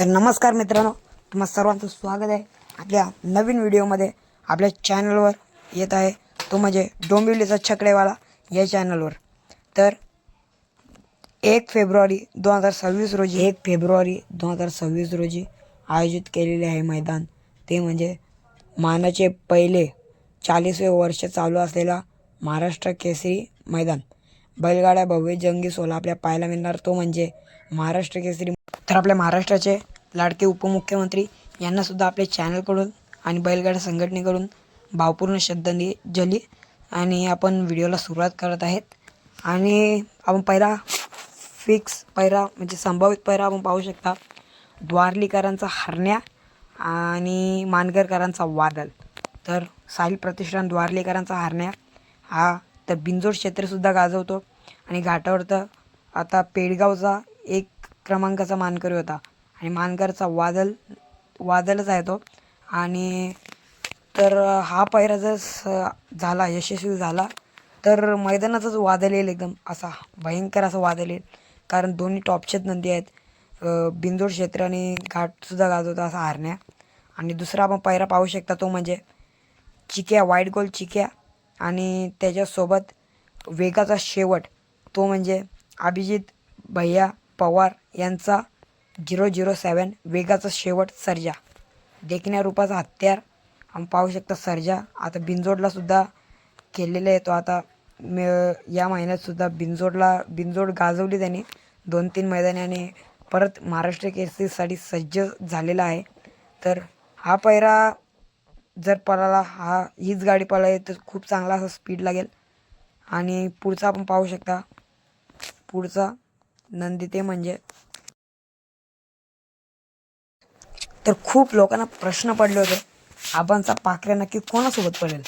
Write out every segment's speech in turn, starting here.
तर नमस्कार मित्रांनो तुम्हा सर्वांचं स्वागत आहे. आपल्या नवीन व्हिडिओमध्ये आपल्या चॅनलवर येत आहे तो म्हणजे डोंबिवलीचा छकडेवाला या चॅनलवर. तर एक फेब्रुवारी दोन हजार सव्वीस रोजी एक फेब्रुवारी दोन हजार सव्वीस रोजी आयोजित केलेले आहे मैदान. ते म्हणजे मानाचे पहिले चाळीसवे वर्ष चालू असलेला महाराष्ट्र केसरी मैदान. बैलगाड्या भव्य जंगी सोला आपल्या पाहायला मिळणार. तो म्हणजे महाराष्ट्र केसरी तर आपल्या महाराष्ट्राचे लाडके उपमुख्यमंत्री यांनासुद्धा आपल्या चॅनलकडून आणि बैलगाड्या संघटनेकडून भावपूर्ण श्रद्धांजली जली आणि आपण व्हिडिओला सुरुवात करत आहेत. आणि आपण पहिला फिक्स पैरा म्हणजे संभावित पैरा आपण पाहू शकता द्वारलीकरांचा हरण्या आणि मानगरकरांचा वादल तर साहिल प्रतिष्ठान द्वारलीकरांचा हरण्या हा तर बिंजोड क्षेत्रसुद्धा गाजवतो आणि घाटावर तर आता पेडगावचा एक क्रमांकाचा मानकरी होता. आणि मानकरचा वादल वादलच आहे तो. आणि तर हा पायरा जर स- झाला यशस्वी झाला तर मैदानाचाच वादल येईल एकदम. असा भयंकर असा वादल येईल. कारण दोन्ही टॉपचेच नंदी आहेत. बिंदोड क्षेत्र आणि घाटसुद्धा गाजवतो असा हारण्या. आणि दुसरा आपण पायरा पाहू शकता तो म्हणजे चिक्या वाईट गोल चिक्या. आणि त्याच्यासोबत वेगाचा शेवट. तो म्हणजे अभिजित भैया पवार यांचा झिरो झिरो सेवन वेगाचा शेवट सर्जा. देखण्या रूपाचा हत्यार. आपण पाहू शकता सर्जा. आता बिनजोडलासुद्धा केलेला येतो आहे तो आता म- या महिन्यातसुद्धा बिनजोडला बिंजोडला बिंजोड गाजवली त्याने दोन तीन मैदानी आणि परत महाराष्ट्र केसरीसाठी सज्ज झालेला आहे. तर हा पैरा जर पळाला हा हीच गाडी पळाली तर खूप चांगला असा स्पीड लागेल. आणि पुढचा आपण पाहू शकता पुढचा नंदी ते म्हणजे तर खूप लोकांना प्रश्न पडले होते आबांचा पाकऱ्या नक्की कोणासोबत पडेल?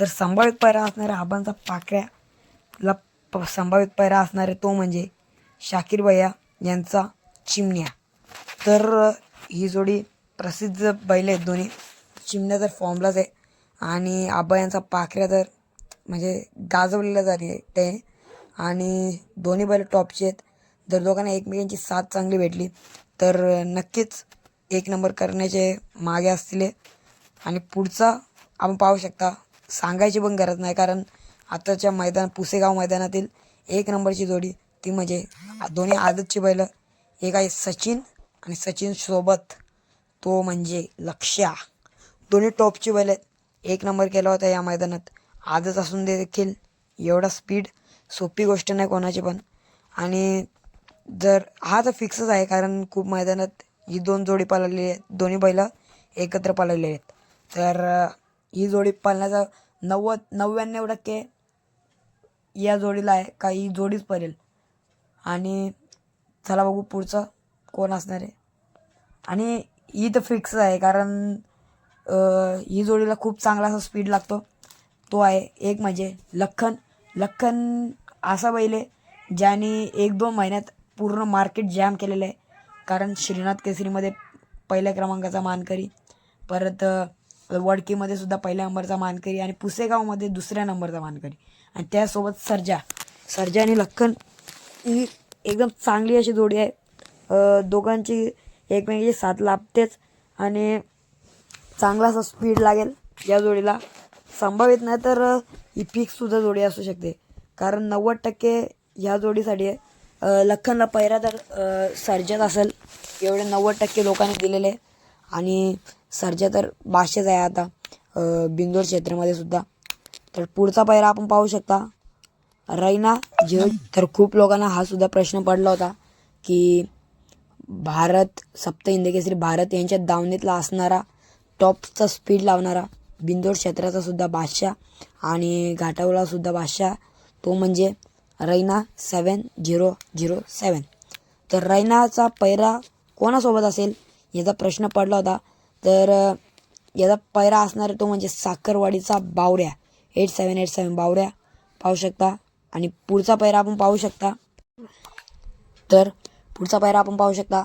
तर संभावित पैरा असणाऱ्या आबांचा पाकऱ्याला प- संभावित पैरा असणारे तो म्हणजे शाकीर भैया यांचा चिमण्या. तर ही जोडी प्रसिद्ध बैल आहेत दोन्ही. चिमण्या तर फॉर्मलाच आहे. आणि आबा यांचा पाखऱ्या तर म्हणजे गाजवलेला झाली आहे ते. आणि दोन्ही बैल टॉपचे आहेत. जर दोघांना एकमेकांची साथ चांगली भेटली तर नक्कीच एक नंबर करण्याचे मागे असतील आणि पुढचा आपण पाहू शकता सांगायची पण गरज नाही कारण आताच्या मैदान पुसेगाव मैदानातील एक नंबरची जोडी ती म्हणजे दोन्ही आदतची बैलं एक आहे सचिन आणि सचिन सोबत तो म्हणजे लक्ष्या. दोन्ही टॉपची बैल आहेत. एक नंबर केला होता या मैदानात. आजच असून देखील एवढा स्पीड सोपी गोष्ट नाही कोणाची पण. आणि जर हा तर फिक्सच आहे कारण खूप मैदानात ही दोन जोडी पाळलेली आहेत. दोन्ही बैलं एकत्र पळालेली आहेत. तर ही जोडी पाळण्याचा नव्वद नव्याण्णव टक्के या जोडीला आहे का ही जोडीच पळेल आणि चला बघू पुढचं कोण असणार आहे. आणि ही तर फिक्स आहे कारण ही जोडीला खूप चांगला असा स्पीड लागतो. तो आहे एक म्हणजे लखन. लखन असा बैल आहे ज्याने एक दोन महिन्यात पूर्ण मार्केट जॅम केलेलं आहे. कारण श्रीनाथ केसरीमध्ये पहिल्या क्रमांकाचा मानकरी परत वडकीमध्ये सुद्धा पहिल्या नंबरचा मानकरी आणि पुसेगावमध्ये दुसऱ्या नंबरचा मानकरी. आणि त्यासोबत सर्जा. सर्जा आणि लखन ही एकदम चांगली अशी जोडी आहे. दोघांची एकमेकांची साथ लाभतेच आणि चांगला असा स्पीड लागेल या जोडीला. संभावित नाही तर ही पीकसुद्धा जोडी असू शकते. कारण नव्वद टक्के ह्या जोडीसाठी आहे. लखनला पहिरा तर सर्जात असेल. एवढे नव्वद टक्के लोकांनी दिलेले. आणि सर्जा तर बादशाच आहे आता. बिंदोर क्षेत्रामध्ये सुद्धा. तर पुढचा पहिरा आपण पाहू शकता. रैना जे तर खूप लोकांना हा सुद्धा प्रश्न पडला होता की भारत सप्त इंदकेसरी भारत यांच्या दावणीतला असणारा टॉपचा स्पीड लावणारा बिंदोर क्षेत्राचा सुद्धा बादशाह आणि घाटावला सुद्धा बादशाह तो म्हणजे Raina seven zero zero seven. तर रैनाचा पैरा कोणासोबत असेल? याचा प्रश्न पडला होता. तर याचा पैरा असणारा तो म्हणजे साखरवाडीचा बावऱ्या एट सेवन एट सेवन बावऱ्या पाहू शकता. आणि पुढचा पैरा आपण पाहू शकता. तर पुढचा पायरा आपण पाहू शकता.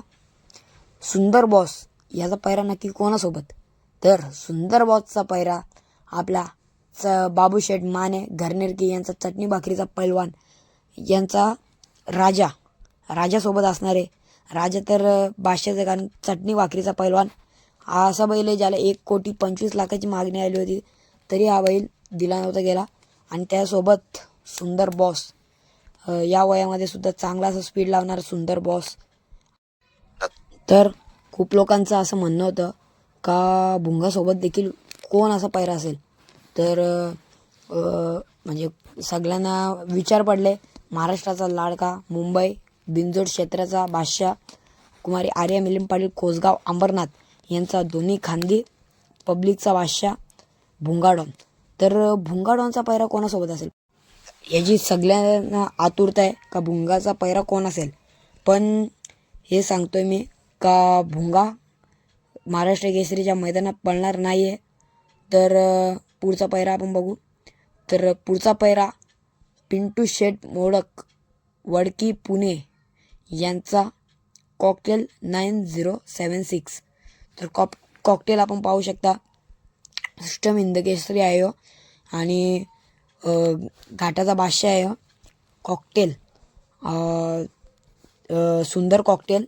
सुंदर बॉस. याचा पायरा नक्की कोणासोबत? तर सुंदर बॉसचा पायरा आपला च बाबूशेठ माने घरनेरकी यांचा चटणी भाकरीचा पैलवान. यांचा राजा राजासोबत असणारे. राजा तर अं, कारण चटणी भाकरीचा पैलवान. हा असा बैल आहे ज्याला एक कोटी पंचवीस लाखाची मागणी आली होती. तरी हा बैल दिला नव्हता गेला. आणि त्यासोबत सुंदर बॉस या वयामध्ये सुद्धा चांगला असं स्पीड लावणारा सुंदर बॉस तर खूप लोकांचं असं म्हणणं होतं का भुंगासोबत देखील कोण असा पैरा असेल? तर म्हणजे सगळ्यांना विचार पडले. महाराष्ट्राचा लाडका मुंबई बिंजोड क्षेत्राचा बादशाह कुमारी आर्या मिलिंद पाटील कोसगाव अंबरनाथ यांचा दोन्ही खांदी पब्लिकचा बादशाह भुंगाडॉन. तर भुंगाडॉनचा पैरा कोणासोबत असेल? याची सगळ्यांना आतुरता आहे का भुंगाचा पैरा कोण असेल? पण हे सांगतोय मी का भुंगा महाराष्ट्र केसरीच्या मैदानात पळणार नाही आहे तर पुढचा पैरा आपण बघू. तर पुढचा पैरा पिंटू शेट मोडक वडकी पुणे यांचा cocktail nine zero seven six तर कॉक कॉकटेल आपण पाहू शकता. सिस्टम इंदकेसरी आहे हो. आणि घाटाचा बादशाह आहे हो. कॉकटेल सुंदर कॉकटेल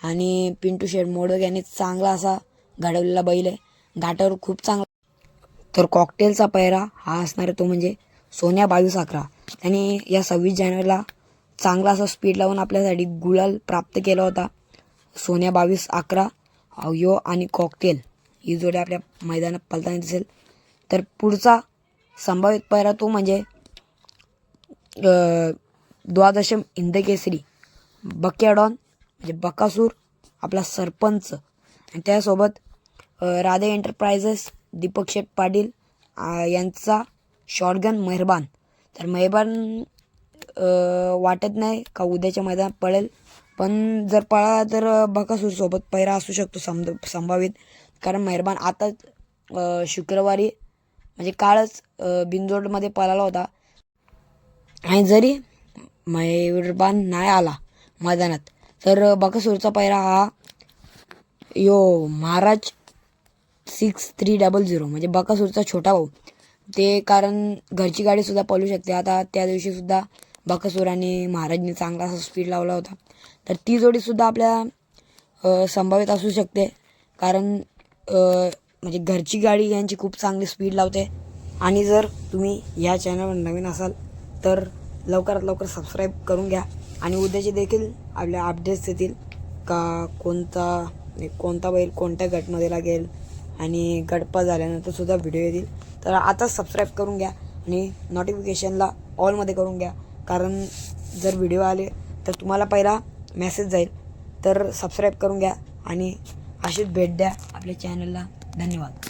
आणि पिंटू शेट मोडक यांनी चांगला असा घडवलेला बैल आहे. घाटावर खूप चांगला तर कॉकटेलचा पैरा हा असणार तो म्हणजे सोन्या बावीस अकरा त्यांनी या सव्वीस जानेवारीला चांगला असा स्पीड लावून आपल्यासाठी गुलाल प्राप्त केला होता. सोन्या बावीस अकरा अवयो आणि कॉकटेल ही जोडी आपल्या मैदानात पलताना दिसेल. तर पुढचा संभावित पैरा तो म्हणजे द्वादशम इंदकेसरी बक्याडॉन म्हणजे बकासूर आपला सरपंच. आणि त्यासोबत राधे एंटरप्राइजेस दीपक शेठ पाटील यांचा शॉटगन मेहरबान. तर मेहरबान वाटत नाही का उद्याच्या मैदानात पळेल. पण जर पळाला तर बकासूरसोबत पैरा असू शकतो सम संभावित कारण मेहरबान आताच शुक्रवारी म्हणजे कालच बिनजोडमध्ये पळाला होता. आणि जरी मेहरबान नाही आला मैदानात तर बकासूरचा पैरा हा यो महाराज सिक्स थ्री डबल झिरो म्हणजे बकासूरचा छोटा भाऊ. ते कारण घरची गाडीसुद्धा पळू शकते. आता त्या दिवशीसुद्धा बकासूर आणि महाराजने चांगला असा स्पीड लावला होता. तर ती जोडीसुद्धा आपल्या संभावित असू शकते. कारण म्हणजे घरची गाडी यांची खूप चांगली स्पीड लावते. आणि जर तुम्ही या चॅनलवर नवीन असाल तर लवकरात लवकर सबस्क्राईब करून घ्या. आणि उद्याचे देखील आपल्या अपडेट्स येतील. का कोणता कोणता बैल कोणत्या गटमध्ये लागेल आणि गटपा झाल्यानंतर सुद्धा व्हिडिओ येतील. तर आता सबस्क्राईब करून घ्या आणि नोटिफिकेशनला ऑलमध्ये करून घ्या. कारण जर व्हिडिओ आले तर तुम्हाला पहिला मेसेज जाईल. तर सबस्क्राईब करून घ्या आणि अशीच भेट द्या आपल्या चॅनलला धन्यवाद.